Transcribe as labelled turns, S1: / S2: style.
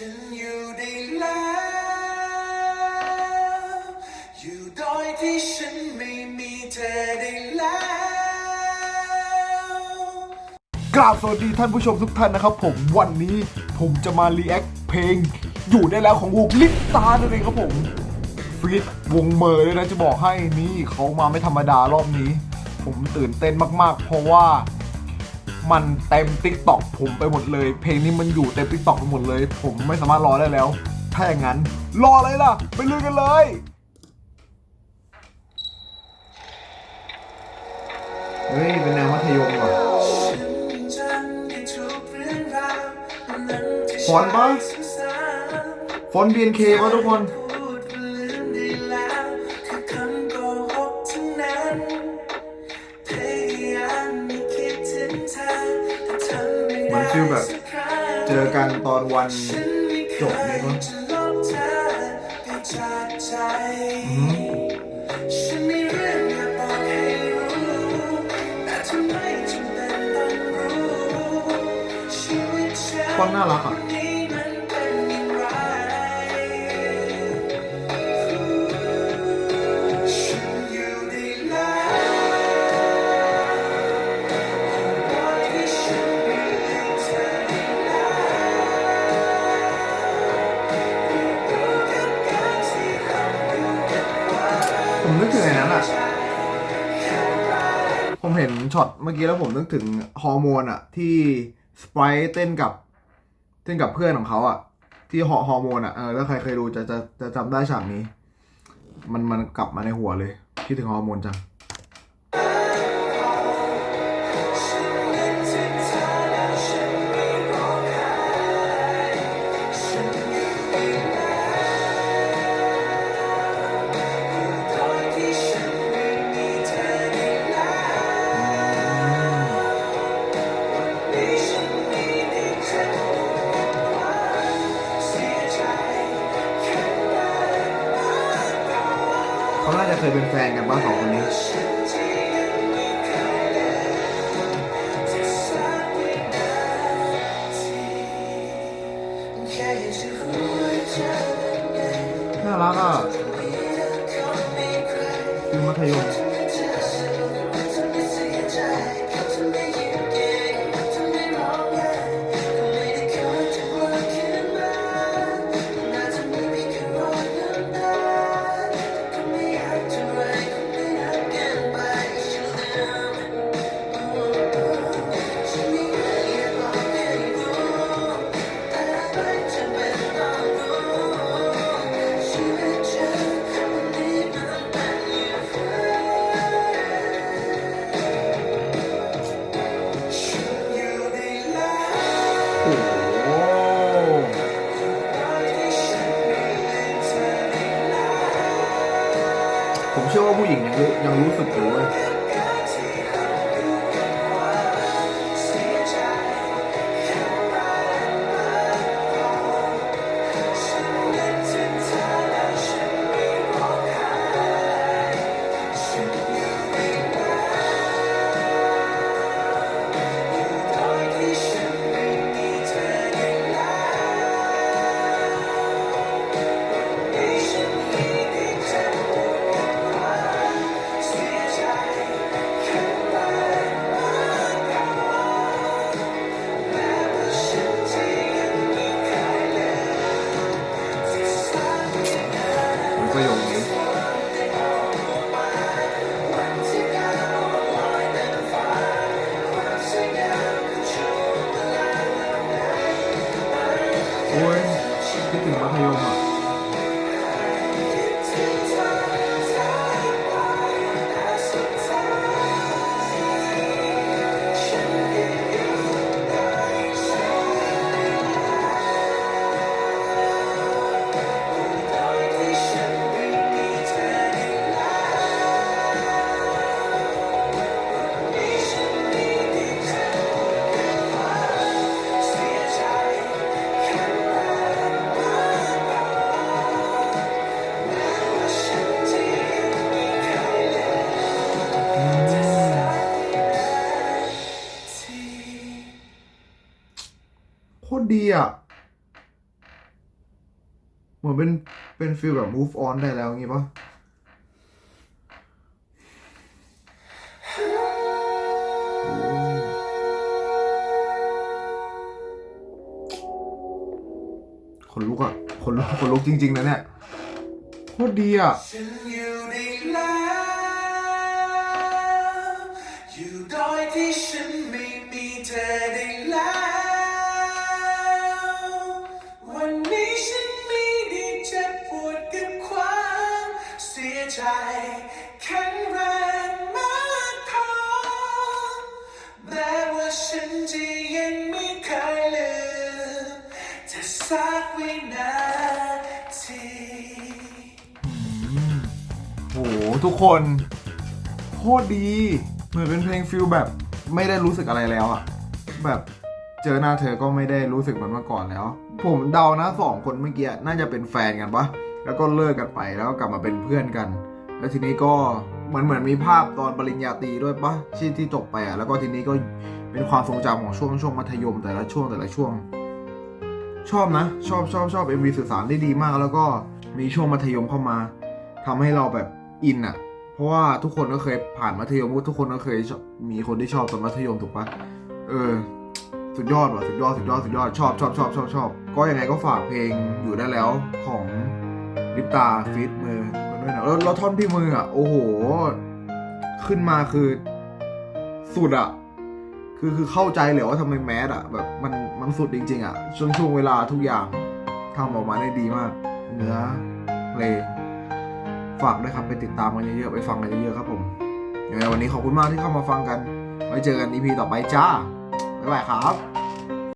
S1: ฉันอยู่ได้แล้วอยู่โดยที่ฉันไม่มีเธอได้แล้ว
S2: กราบสวัสดีท่านผู้ชมทุกท่านนะครับผมวันนี้ผมจะมารีแอคเพลง อยู่ได้แล้วของวงลิปตานั่นเองครับผมฟีดวงเมอร์เลยนะจะบอกให้นี่เขามาไม่ธรรมดารอบนี้ ผมตื่นเต้นมากๆ เพราะว่า มันเต็มติ๊กต็อกผมไปหมดเลย เพลงนี้มันอยู่เต็มติ๊กต็อกไปหมดเลย ผมไม่สามารถรอได้แล้ว ถ้าอย่างนั้น รออะไรล่ะ ไปลุยกันเลยเฮ้ยเป็นแนวมัธยมว่ะ
S1: ฉันจำได้ทุกเรื่อนั้นที่
S2: ฟอนต์ปะ
S1: ซ้ำ
S2: ฟอนต์ BNK วะทุกคน
S1: คือแบ
S2: บ เจอกันตอนวันจบเลย
S1: ย
S2: ปะ
S1: จะลบเธอไปจากใจฉันมีเรื่องอยากบอกให้รู้แต่ทำไมจำเป็นต้องรู้ชีวิตฉัน
S2: น่ารักอะ ผมนึกถึงไอ้นั้นอะ ผมเห็นช็อตเมื่อกี้แล้วผมนึกถึงฮอร์โมนอะ ที่สไปร์เต้นกับ เต้นกับเพื่อนของเขาอะ ที่ฮอฮอร์โมนอะเออถ้าใครเคยดูจะจะจะจำได้ฉากนี้ มันมันกลับมาในหัวเลยคิดถึงฮอร์โมนจัง
S1: เคย
S2: เป็นแฟนกันบ้างสองคนนี้ ผมเชื่อว่าผู้หญิงยังรู้ยังรู้สึกอยู่เว้ย อะ
S1: เหมือนเป็นเป็นฟีลแบบ move on ได้แล้วงี้ปะคนลุกอะคนลุกคนลุกจริง ๆ นะเนี่ยโคตรดีอะ
S2: ฉันอยู่ได้แล้วอยู่โดยที่ฉันไม่มีเธอได้ สักวินาที
S1: โหทุกคนโคตรดี เหมือนเป็นเพลงฟิลแบบไม่ได้รู้สึกอะไรแล้วอะแบบเจอหน้าเธอก็ไม่ได้รู้สึกเหมือนเมื่อก่อนแล้ว ผมเดานะสองคนเมื่อกี้น่าจะเป็นแฟนกันปะแล้วก็เลิกกันไปแล้วก็กลับมาเป็นเพื่อนกัน แล้วทีนี้ก็เหมือนเหมือนมีภาพตอนปริญญาตรีด้วยปะที่ที่จบไปอะแล้วก็ทีนี้ก็เป็นความทรงจำของช่วงช่วงมัธยมแต่ละช่วงแต่ละช่วง ชอบนะ ชอบชอบชอบ MV สื่อสารได้ดีมาก แล้วก็มีช่วงมัธยมเข้ามาทำให้เราแบบอินอะเพราะว่าทุกคนก็เคยผ่านมัธยมทุกคนก็เคยมีคนที่ชอบตอนมัธยมถูกปะเออ สุดยอดว่ะสุดยอดสุดยอดสุดยอดชอบชอบชอบชอบชอบก็ยังไงก็ฝากเพลงอยู่ได้แล้วของลิปตาฟิตมือมันด้วยนะแล้วแล้วท่อนพี่มืออะโอ้โห ขึ้นมาคือสุดอะ คือคือเข้าใจเลยว่าทำไมแมสอะแบบมันมันสุดจริง ๆอะช่วงช่วงเวลาทุกอย่างทำออกมาได้ดีมาก เนื้อเพลงฝากด้วยครับไปติดตามกันเยอะๆไปฟังกันเยอะๆครับผมยังไงวันนี้ขอบคุณมากที่เข้ามาฟังกัน ไว้เจอกัน EP ต่อไปจ้าบ๊ายบายครับ